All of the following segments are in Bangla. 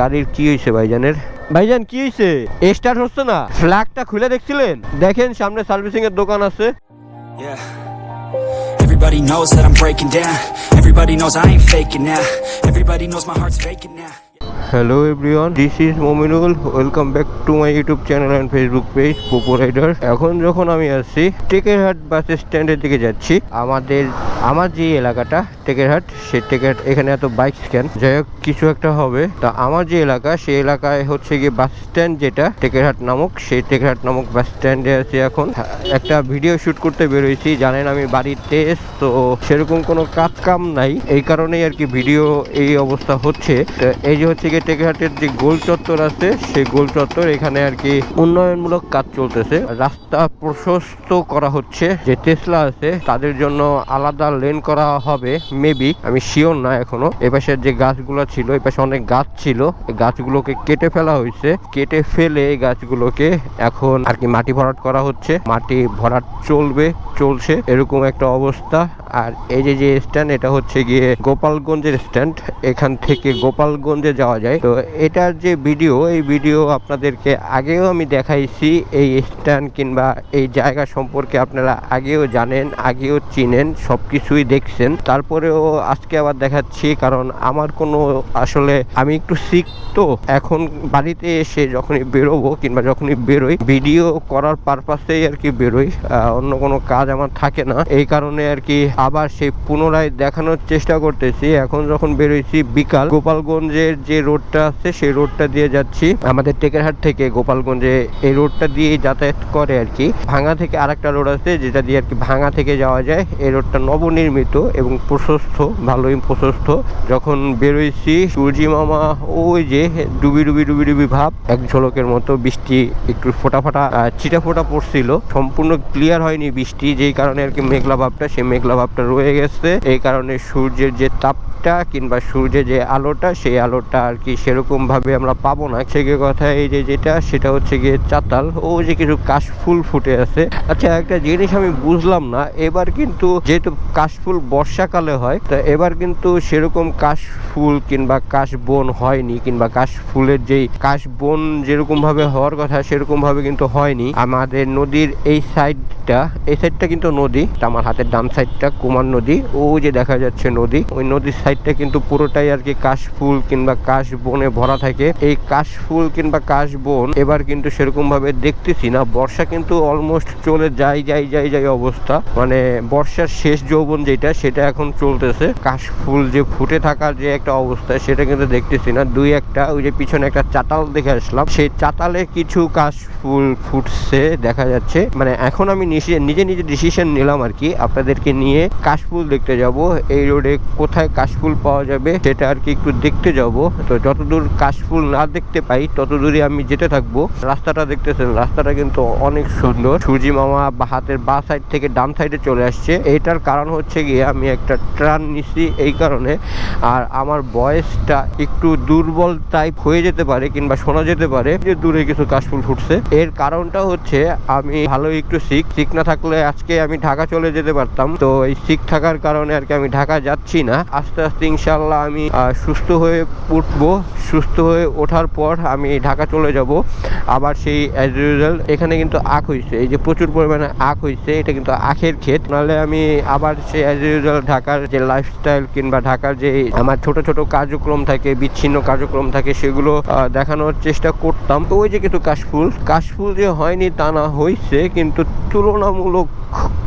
গাড়ির কি হয়েছে ভাইজানের ভাইজান কি হয়েছে স্টার্ট হচ্ছে না ফ্ল্যাগটা খুলে দেখছিলেন দেখেন সামনে সার্ভিসিং এর দোকান আছে Everybody knows that I'm breaking down. Everybody knows I ain't faking now. Everybody knows my heart's faking now. Hello everyone this is Mominul welcome back to my YouTube channel and Facebook page Popo rider এখন যখন আমি আসছি টেকেরহাট বাস স্ট্যান্ডের দিকে যাচ্ছি। আমাদের, আমার যে এলাকাটা টেকেরহাট সে টেকেরহাট এখানে এত বাইক স্ক্যান যাই হোক, কিছু একটা হবে। তা আমার যে এলাকা, সেই এলাকায় হচ্ছে গিয়ে বাস স্ট্যান্ড যেটা টেকেরহাট নামক, সেই টেকেরহাট নামক বাস স্ট্যান্ডে আছি এখন। একটা ভিডিও শুট করতে বেরোইছি জানেন আমি বাড়িতে তো সেরকম কোনো কাজ কাম নাই। এই কারণেই আর কি ভিডিও এই অবস্থা হচ্ছে। এই যে হচ্ছে গিয়ে টেকেরহাটের যে গোল চত্বর আছে, সেই গোল চত্বর এখানে আর কি উন্নয়নমূলক কাজ চলতেছে। রাস্তা প্রশস্ত করা হচ্ছে, যে টেসলা আছে, তাদের জন্য আলাদা লেন করা হবে মেবি আমি শিওর না এখনও। এপাশের যে গাছগুলো ছিল, এপাশে অনেক গাছ ছিল গাছগুলোকে কেটে ফেলা হয়েছে। কেটে ফেলে এই গাছগুলোকে এখন আর কি মাটি ভরাট করা হচ্ছে। মাটি ভরাট চলবে, চলছে, এরকম একটা অবস্থা। আর এই যে যে স্ট্যান্ড এটা হচ্ছে গিয়ে গোপালগঞ্জের স্ট্যান্ড এখান থেকে গোপালগঞ্জে যাওয়া যায়। তো এটার যে ভিডিও, এই ভিডিও আপনাদেরকে আগেও আমি দেখাইছি। এই স্ট্যান্ড কিংবা এই জায়গা সম্পর্কে আপনারা আগেও জানেন, আগেও চিনেন সব কিছুই দেখছেন। তারপরেও আজকে আবার দেখাচ্ছি, কারণ আমার কোনো আসলে আমি একটু শিখ তো। এখন বাড়িতে এসে যখনই বেরোবো কিংবা যখনই বেরোই, ভিডিও করার পারপাসেই আর কি বেরোই। অন্য কোনো কাজ আমার থাকে না। এই কারণে আর কি আবার সেই পুনরায় দেখানোর চেষ্টা করতেছি। এখন যখন বেরোইছি বিকাল, গোপালগঞ্জের যে রোডটা আছে, সেই রোডটা দিয়ে যাচ্ছি। আমাদের টেকেরহাট থেকে গোপালগঞ্জে এই রোডটা দিয়ে যাতায়াত করে আর কি। ভাঙা থেকে আরেকটা রোড আছে, যেটা দিয়ে আর কি ভাঙা থেকে যাওয়া যায়। এই রোডটা নবনির্মিত এবং প্রশস্ত, ভালোই প্রশস্ত। যখন বেরোইছি, সূর্যি মামা, ওই যে ডুবি ডুবি ডুবি ডুবি ভাব, এক ঝলকের মতো বৃষ্টি একটু ফোটা ফোটা ছিটা ফোটা পড়ছিল। সম্পূর্ণ ক্লিয়ার হয়নি বৃষ্টি, যেই কারণে আর কি মেঘলা ভাবটা, সেই মেঘলা ভাবটা রয়ে গেছে। এই কারণে সূর্যের যে তাপটা কিংবা সূর্যের যে আলোটা, সেই আলোটা আর কি সেরকমভাবে আমরা পাবো না। সে কথা, এই যে যেটা, সেটা হচ্ছে গিয়ে চাতাল। ও যে কিছু কাশফুল ফুটে আছে। আচ্ছা একটা জিনিস আমি বুঝলাম না। এবার কিন্তু যেহেতু কাশফুল বর্ষাকালে হয়, তা এবার কিন্তু সেরকম কাশফুল কিংবা কাশবন হয়নি, কিংবা কাশফুলের যেই কাশবন যেরকম ভাবে হওয়ার কথা, সেরকমভাবে কিন্তু হয়নি। আমাদের নদীর এই সাইডটা এই সাইডটা কিন্তু নদী। আমার হাতের ডান সাইডটা কুমার নদী। ও যে দেখা যাচ্ছে নদী, ওই নদীর সাইডটা কিন্তু পুরোটাই আর কি কাশফুল কিংবা কাশ বনে ভরা থাকে। এই কাশফুল কিংবা কাশ বন এবার কিন্তু সেরকম ভাবে দেখতেছি না। বর্ষা কিন্তু অলমোস্ট চলে যাই যাই যাই যাই অবস্থা। মানে বর্ষার শেষ যৌবন যেটা, সেটা এখন চলতেছে। কাশফুল যে ফুটে থাকার যে একটা অবস্থা, সেটা কিন্তু দেখতেছি না। দুই একটা, ওই যে পিছনে একটা চাতাল দেখে আসলাম। সেই চাতালে কিছু কাশফুল ফুটছে, দেখা যাচ্ছে। মানে এখন আমি নিজে নিজে ডিসিশন নিলাম আর কি। আপনাদেরকে নিয়ে কাশফুল দেখতে যাব। এই রোডে কোথায় কাশফুল পাওয়া যাবে, সেটা আর কি একটু দেখতে যাব। তো যতদূর কাশফুল না দেখতে পাই, ততদূরই আমি যেতে থাকব। রাস্তাটা দেখতেছেন, রাস্তাটা কিন্তু অনেক সুন্দর। সূর্যি মামা বা হাতের বা সাইড থেকে ডান সাইডে চলে আসছে। এইটার কারণ হচ্ছে গিয়ে আমি একটা ট্রান নিছি এই কারণে। আর আমার বয়সটা একটু দুর্বল টাইপ হয়ে যেতে পারে কিংবা শোনা যেতে পারে যে দূরে কিছু কাশফুল ফুটছে। এর কারণটা হচ্ছে আমি ভালো একটু শিখ শিখ না থাকলে আজকে আমি ঢাকা চলে যেতে পারতাম। তো এই শিখ থাকার কারণে আর কি আমি ঢাকা যাচ্ছি না। আস্তে আস্তে ইনশাল্লাহ আমি সুস্থ হয়ে উঠবো। সুস্থ হয়ে ওঠার পর আমি ঢাকা চলে যাব। আবার সেই অ্যাজ ইউজুয়াল এখানে কিন্তু আখ হয়েছে এই যে প্রচুর পরিমাণে আখ হয়েছে এটা কিন্তু আখের ক্ষেত। নাহলে আমি আবার সেই অ্যাজ ইউজুয়াল ঢাকার যে লাইফস্টাইল কিংবা ঢাকার যে আমার ছোট ছোট কার্যক্রম থাকে, বিচ্ছিন্ন কার্যক্রম থাকে, সেগুলো দেখানোর চেষ্টা করতাম। তো ওই যে কিন্তু কাশফুল কাশফুল যে হয়নি তা না হয়েছে কিন্তু তুলনামূলক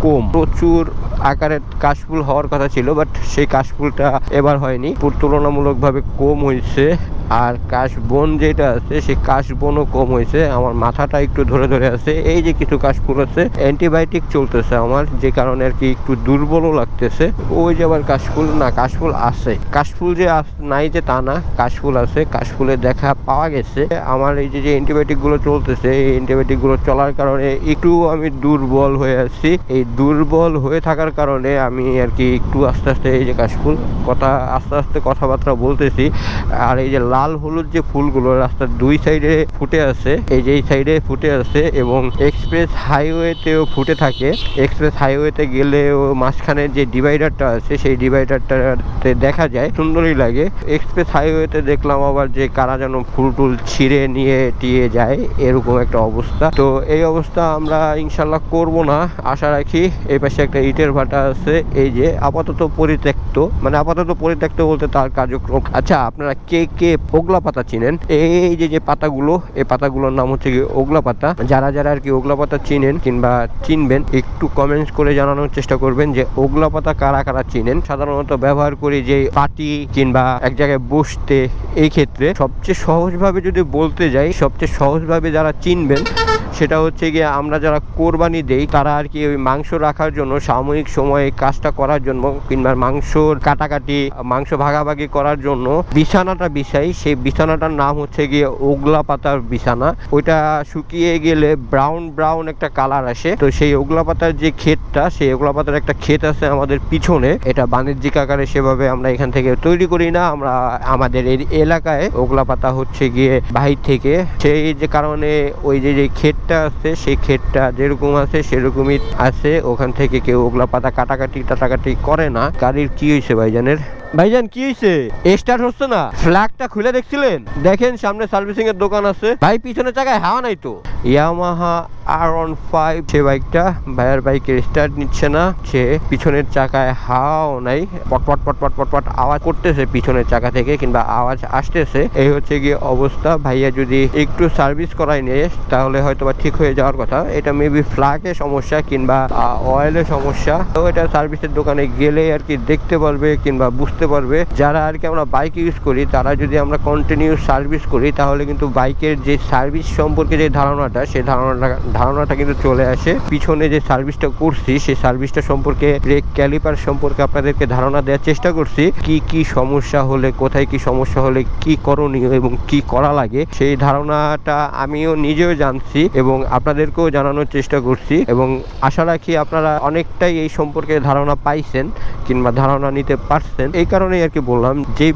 কম। প্রচুর আকারে কাশফুল হওয়ার কথা ছিল বাট সেই কাশফুলটা এবার হয়নি। তুলনামূলকভাবে কম হয়েছে। আর কাশবন যেটা আছে, সেই কাশবনও কম হয়েছে। আমার মাথাটা একটু ধরে ধরে আছে। এই যে কিছু কাশফুল আছে, অ্যান্টিবায়োটিক চলতেছে আমার, যে কারণে আর কি একটু দুর্বলও লাগতেছে। ওই যে আবার কাশফুল, না, কাশফুল আছে। কাশফুল যে নাই যে তা না, কাশফুল আছে। কাশফুলের দেখা পাওয়া গেছে। আমার এই যে যে অ্যান্টিবায়োটিকগুলো চলতেছে, এই অ্যান্টিবায়োটিকগুলো চলার কারণে একটু আমি দুর্বল হয়ে আছি। এই দুর্বল হয়ে থাকার কারণে আমি আর কি একটু আস্তে আস্তে এই যে কাশফুল কথা, আস্তে আস্তে কথাবার্তা বলতেছি। আর এই যে লাল হলুদ যে ফুলগুলো রাস্তার দুই সাইডে ফুটে আছে, এই যে এই সাইডে ফুটে আছে এবং এক্সপ্রেস হাইওয়েতেও ফুটে থাকে। এক্সপ্রেস হাইওয়েতে গেলেও মাঝখানে যে ডিভাইডারটা আছে, সেই ডিভাইডারটাতে দেখা যায়, সুন্দরই লাগে। এক্সপ্রেস হাইওয়েতে দেখলাম আবার যে কারা যেন ফুল টুল ছিঁড়ে নিয়ে টিয়ে যায়, এরকম একটা অবস্থা। তো এই অবস্থা আমরা ইনশাল্লাহ করব না। আশা রাখি এই পাশে একটা ইটের ভাটা আছে। এই যে আপাতত পরিত্যক্ত মানে আপাতত পরিত্যক্ত বলতে তার কার্যক্রম। আচ্ছা আপনারা কে কে ওগলা পাতা চিনেন? এই যে যে পাতাগুলো, এই পাতাগুলোর নাম হচ্ছে কি ওগলা পাতা। যারা যারা আর কি ওগলা পাতা চিনেন কিংবা চিনবেন, একটু কমেন্টস করে জানানোর চেষ্টা করবেন যে ওগলা পাতা কারা কারা চিনেন। সাধারণত ব্যবহার করি যে পাটি কিংবা এক জায়গায় বসতে। এই ক্ষেত্রে সবচেয়ে সহজভাবে যদি বলতে যাই, সবচেয়ে সহজভাবে যারা চিনবেন সেটা হচ্ছে গিয়ে আমরা যারা কোরবানি দেই, তারা আর কি ওই মাংস রাখার জন্য সাময়িক সময়ে কাজটা করার জন্য কিংবা মাংসর কাটাকাটি, মাংস ভাগাভাগি করার জন্য বিছানাটা বিছাই। সেই বিছানাটার নাম হচ্ছে গিয়ে ওগলা পাতার বিছানা। ওইটা শুকিয়ে গেলে ব্রাউন ব্রাউন একটা কালার আসে। তো সেই ওগলা পাতার যে ক্ষেতটা, সেই ওগলা পাতার একটা ক্ষেত আছে আমাদের পিছনে। এটা বাণিজ্যিক আকারে সেভাবে আমরা এখান থেকে তৈরি করি না। আমরা আমাদের এলাকায় ওগলা পাতা হচ্ছে গিয়ে বাহির থেকে। সেই যে কারণে ওই যে যে ক্ষেতটা আছে, সেই ক্ষেতটা যেরকম আছে, সেরকমই আছে। ওখান থেকে কেউ ওগুলা পাতা কাটাকাটি, টাটাকাটি করে না। গাড়ির কি হয়েছে ভাইজানের? ভাইজান, কি হয়েছে স্টার্ট হচ্ছে না? ফ্ল্যাগটা খুলে দেখছিলেন? দেখেন, সামনে সার্ভিসিং এর দোকান আছে। ভাই পিছনে চাকায় হাওয়া নাই তো? ইয়ামাহা আর অন ফাইভ সে বাইকটা ভাইয়ের বাইকের স্টার্ট নিচ্ছে না। সে পিছনের চাকায় হাওয়াও নাই। পটপট পটপট পটপট আওয়াজ করতেছে পিছনের চাকা থেকে কিংবা আওয়াজ আসতেছে। এই হচ্ছে গিয়ে অবস্থা। ভাইয়া যদি একটু সার্ভিস করাই নিয়ে, তাহলে হয়তো বা ঠিক হয়ে যাওয়ার কথা। এটা মেবি ফ্ল্যাগের সমস্যা কিংবা অয়েলের সমস্যা। তো এটা সার্ভিসের দোকানে গেলে আর কি দেখতে পারবে কিংবা বুঝতে পারবে। যারা আর কি আমরা বাইক ইউজ করি, তারা যদি আমরা কন্টিনিউ সার্ভিস করি, তাহলে কিন্তু বাইকের যে সার্ভিস সম্পর্কে যে ধারণাটা সেই ধারণাটা ধারণাটা কিন্তু চলে আসে। পিছনে যে সার্ভিসটা করছি সেই সার্ভিসটা সম্পর্কে ব্রেক ক্যালিপার সম্পর্কে আপনাদেরকে ধারণা দেওয়ার চেষ্টা করছি। কি কি সমস্যা হলে, কোথায় কি সমস্যা হলে, কি করণীয় এবং কি করা লাগে, সেই ধারণাটা আমিও নিজেও জানছি এবং আপনাদেরকেও জানানোর চেষ্টা করছি এবং আশা রাখি আপনারা অনেকটাই এই সম্পর্কে ধারণা পাইছেন কিংবা ধারণা নিতে পারছেন। এই কারণেই আর কি বললাম যে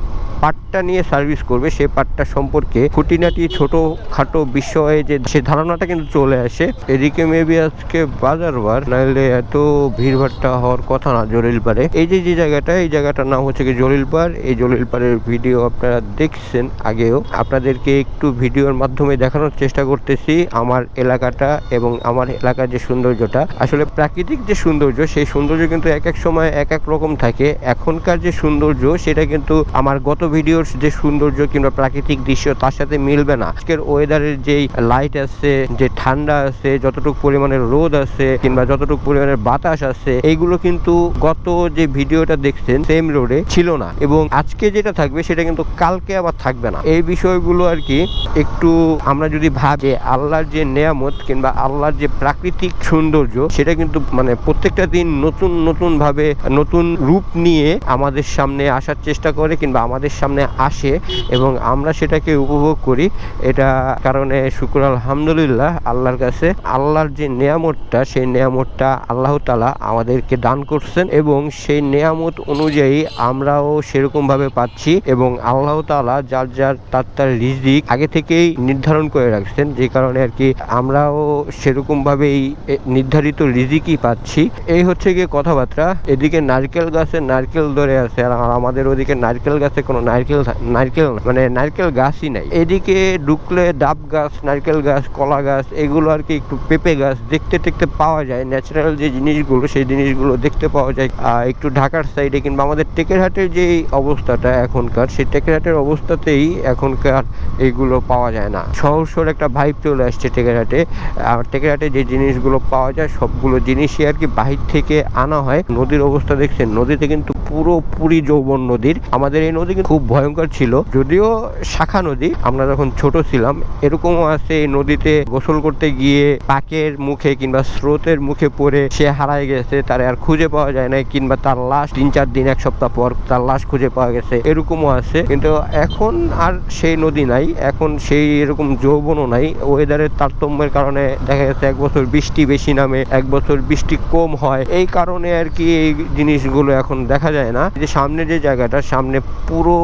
পার্টটা নিয়ে সার্ভিস করবে সেই পার্টটা সম্পর্কে খুঁটিনাটি ছোট খাটো বিষয়ে যে, সে ধারণাটা কিন্তু চলে আসে। এদিকে মেবি আজকে বাজার বার নাহলে এত ভিড়ভাট্টা হওয়ার কথা না জলিল পারে এই যে যে জায়গাটা, এই জায়গাটার নাম হচ্ছে কি জলিল পার এই জলিল পারের ভিডিও আপনারা দেখছেন আগেও। আপনাদেরকে একটু ভিডিওর মাধ্যমে দেখানোর চেষ্টা করতেছি আমার এলাকাটা এবং আমার এলাকার যে সৌন্দর্যটা। আসলে প্রাকৃতিক যে সৌন্দর্য, সেই সৌন্দর্য কিন্তু এক এক সময় এক এক রকম থাকে। এখনকার যে সৌন্দর্য, সেটা কিন্তু আমার গত ভিডিওর যে সৌন্দর্য কিংবা প্রাকৃতিক দৃশ্য তার সাথে মিলবে না। আজকের ওয়েদারের যেই লাইট আছে, যে ঠান্ডা আছে, যতটুকু পরিমাণের রোদ আছে কিংবা যতটুকু পরিমাণের বাতাস আছে, এইগুলো কিন্তু গত যে ভিডিওটা দেখছেন সেম রোডে ছিল না। এবং আজকে যেটা থাকবে, সেটা কিন্তু কালকে আবার থাকবে না। এই বিষয়গুলো আর কি একটু আমরা যদি ভাবি যে আল্লাহর যে নেয়ামত কিংবা আল্লাহর যে প্রাকৃতিক সৌন্দর্য, সেটা কিন্তু মানে প্রত্যেকটা দিন নতুন নতুন ভাবে নতুন রূপ নিয়ে আমাদের সামনে আসার চেষ্টা করে কিংবা আমাদের সামনে আসে এবং আমরা সেটাকে উপভোগ করি। এটা কারণে শুক্র আলহামদুলিল্লাহ আল্লাহর কাছে আল্লাহর যে নেয়ামতটা সেই নেয়ামতটা আল্লাহ তালা আমাদেরকে দান করছেন এবং সেই নেয়ামত অনুযায়ী আমরাও সেরকম ভাবে পাচ্ছি এবং আল্লাহ তালা যার যার তার তার রিজিক আগে থেকেই নির্ধারণ করে রাখছেন যে কারণে আর কি আমরাও সেরকম ভাবেই এ, নির্ধারিত রিজিকই পাচ্ছি। এই হচ্ছে গিয়ে কথাবার্তা। এদিকে নারকেল গাছে নারকেল ধরে আছে আর আমাদের ওদিকে নারকেল গাছে কোনো নারকেল নারকেল মানে নারকেল গাছই নাই। এদিকে ঢুকলে ডাব গাছ নারকেল গাছ কলা গাছ এগুলো আর কি একটু পেঁপে গাছ দেখতে টেকতে পাওয়া যায়। ন্যাচারাল যে জিনিসগুলো সেই জিনিসগুলো দেখতে পাওয়া যায়। আহ, একটু ঢাকার সাইডে কিংবা আমাদের টেকেরহাটের যে অবস্থাটা এখনকার সেই টেকেরহাটের অবস্থাতেই এখনকার এইগুলো পাওয়া যায় না। শহর একটা ভাইব চলে আসছে টেকেরহাটে। আর টেকেরহাটে যে জিনিসগুলো পাওয়া যায় সবগুলো জিনিসই আর কি বাহির থেকে আনা হয়। নদীর অবস্থা দেখছেন নদীতে কিন্তু পুরোপুরি যৌবন নদীর। আমাদের এই নদী কিন্তু খুব ভয়ঙ্কর ছিল। যদিও শাখা নদী, আমরা যখন ছোট ছিলাম, এরকমও আছে এই নদীতে গোসল করতে গিয়ে পাকের মুখে কিংবা স্রোতের মুখে পড়ে সে হারায় গেছে, তার আর খুঁজে পাওয়া যায় না কিংবা তার লাশ তিন চার দিন, এক সপ্তাহ পর তার লাশ খুঁজে পাওয়া গেছে। এরকমও আছে। কিন্তু এখন আর সেই নদী নাই, এখন সেই এরকম যৌবনও নাই। ওয়েদারের তারতম্যের কারণে দেখা গেছে এক বছর বৃষ্টি বেশি নামে, এক বছর বৃষ্টি কম হয়। এই কারণে আর কি এই জিনিসগুলো এখন দেখা যায় না। যে সামনে যে জায়গাটা, সামনে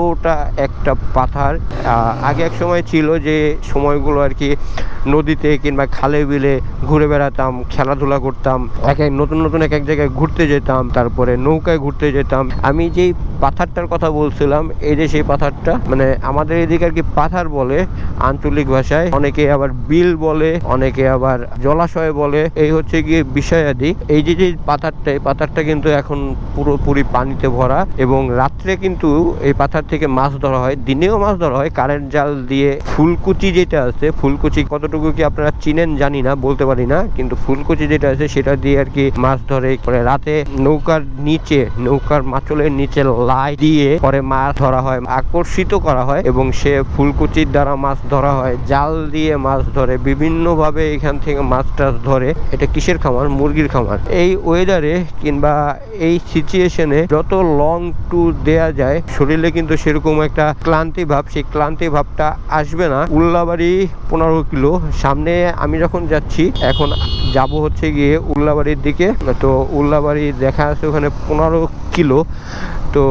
পুরোটা একটা পাথার। আগে এক সময় ছিল যে সময়গুলো আর কি নদীতে কিংবা খালে বিলে ঘুরে বেড়াতাম, খেলাধুলা করতাম, এক এক নতুন নতুন এক এক জায়গায় ঘুরতে যেতাম, তারপরে নৌকায় ঘুরতে যেতাম। আমি যেই পাথারটার কথা বলছিলাম, এই যে সেই পাথারটা মানে আমাদের এদিকে আর কি পাথার বলে আঞ্চলিক ভাষায়, অনেকে আবার বিল বলে, অনেকে আবার জলাশয় বলে, এই হচ্ছে গিয়ে বিষয়াদি। এই যে যে পাথারটা, এই পাথারটা কিন্তু এখন পুরোপুরি পানিতে ভরা এবং রাত্রে কিন্তু এই পাথার থেকে মাছ ধরা হয়, দিনেও মাছ ধরা হয়। কারেন্ট জাল দিয়ে ফুলকুচি যেটা আছে, ফুলকুচি কতটুকু কি আপনারা চিনেন জানি না, বলতে পারি না, কিন্তু ফুলকুচি যেটা আছে, সেটা দিয়ে আর কি মাছ ধরে। পরে রাতে নৌকার নিচে, নৌকার মাচলের নিচে লাই দিয়ে পরে মাছ ধরা হয়, আকর্ষিত করা হয় এবং সে ফুলকুচির দ্বারা মাছ ধরা হয়। জাল দিয়ে মাছ ধরে বিভিন্ন ভাবে এখান থেকে মাছ টাছ ধরে। এটা কিসের খামার? মুরগির খামার। এই ওয়েদারে কিংবা এই সিচুয়েশনে যত লং ট্যুর দেয়া যায়, শরীরে কিন্তু সেরকম একটা ক্লান্তি ভাব, সেই ক্লান্তি ভাবটা আসবে না। উল্লাবাড়ি পনেরো কিলো। সামনে আমি যখন যাচ্ছি, এখন যাব হচ্ছে গিয়ে উল্লাবাড়ির দিকে। তো উল্লাবাড়ি দেখা আছে ওখানে পনেরো কিলো। তো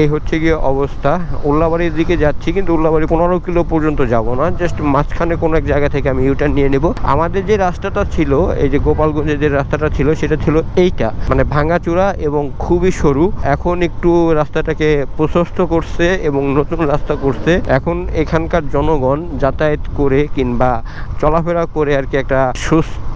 এই হচ্ছে গিয়ে অবস্থা। উল্লাবাড়ির দিকে যাচ্ছি, কিন্তু উল্লাবাড়ি পনেরো কিলো পর্যন্ত যাব না। জাস্ট মাঝখানে কোনো এক জায়গা থেকে আমি ইউটার্ন নিয়ে নেব। আমাদের যে রাস্তাটা ছিল, এই যে গোপালগঞ্জের যে রাস্তাটা ছিল, সেটা ছিল এইটা। মানে ভাঙাচূড়া এবং খুবই সরু। এখন একটু রাস্তাটাকে প্রশস্ত করছে এবং নতুন রাস্তা করছে। এখন এখানকার জনগণ যাতায়াত করে কিংবা চলাফেরা করে আর কি একটা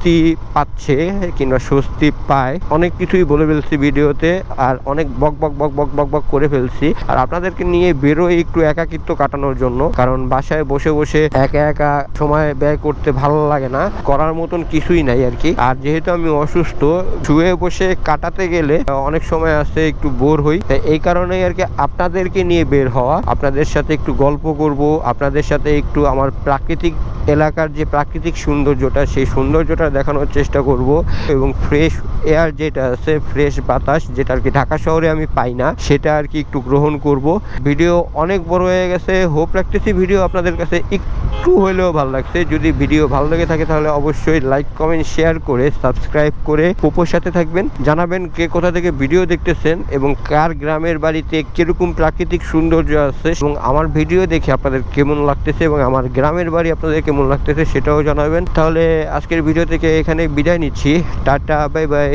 স্বস্তি পাচ্ছে কিংবা স্বস্তি পায়। অনেক কিছুই বলে ফেলছি ভিডিওতে আর অনেক বক বক বক বক বক বক করে ফেলছি। আর আপনাদেরকে নিয়ে বেরোয় একটু একাকিত্ব কাটানোর জন্য। কারণ বাসায় বসে বসে একা একা সময় ব্যয় করতে ভালো লাগে না। করার মতন কিছুই নাই আর কি আর যেহেতু আমি অসুস্থ, শুয়ে বসে কাটাতে গেলে অনেক সময় আসতে একটু বোর হই। এই কারণেই আর কি আপনাদেরকে নিয়ে বের হওয়া। আপনাদের সাথে একটু গল্প করব, আপনাদের সাথে একটু আমার প্রাকৃতিক এলাকার যে প্রাকৃতিক সৌন্দর্যটা, সেই সৌন্দর্যটা দেখানোর চেষ্টা করব এবং ফ্রেশ এয়ার যেটা আছে ফ্রেশ বাতাস, যেটা আর কি ঢাকা শহরে আমি পাই না, সেটা আর কি একটু গ্রহণ করব। ভিডিও অনেক বড় হয়ে গেছে হোপ রাখতেছি ভিডিও আপনাদের কাছে একটু হলেও ভালো লাগছে। যদি ভিডিও ভালো লেগে থাকে তাহলে অবশ্যই লাইক কমেন্ট শেয়ার করে সাবস্ক্রাইব করে পোপোর সাথে থাকবেন। জানাবেন কে কোথা থেকে ভিডিও দেখতেছেন এবং কার গ্রামের বাড়িতে কীরকম প্রাকৃতিক সৌন্দর্য আছে এবং আমার ভিডিও দেখে আপনাদের কেমন লাগতেছে এবং আমার গ্রামের বাড়ি আপনাদের কেমন লাগতেছে সেটাও জানাবেন। তাহলে আজকের ভিডিও থেকে এখানে বিদায় নিচ্ছি। Tata bye bye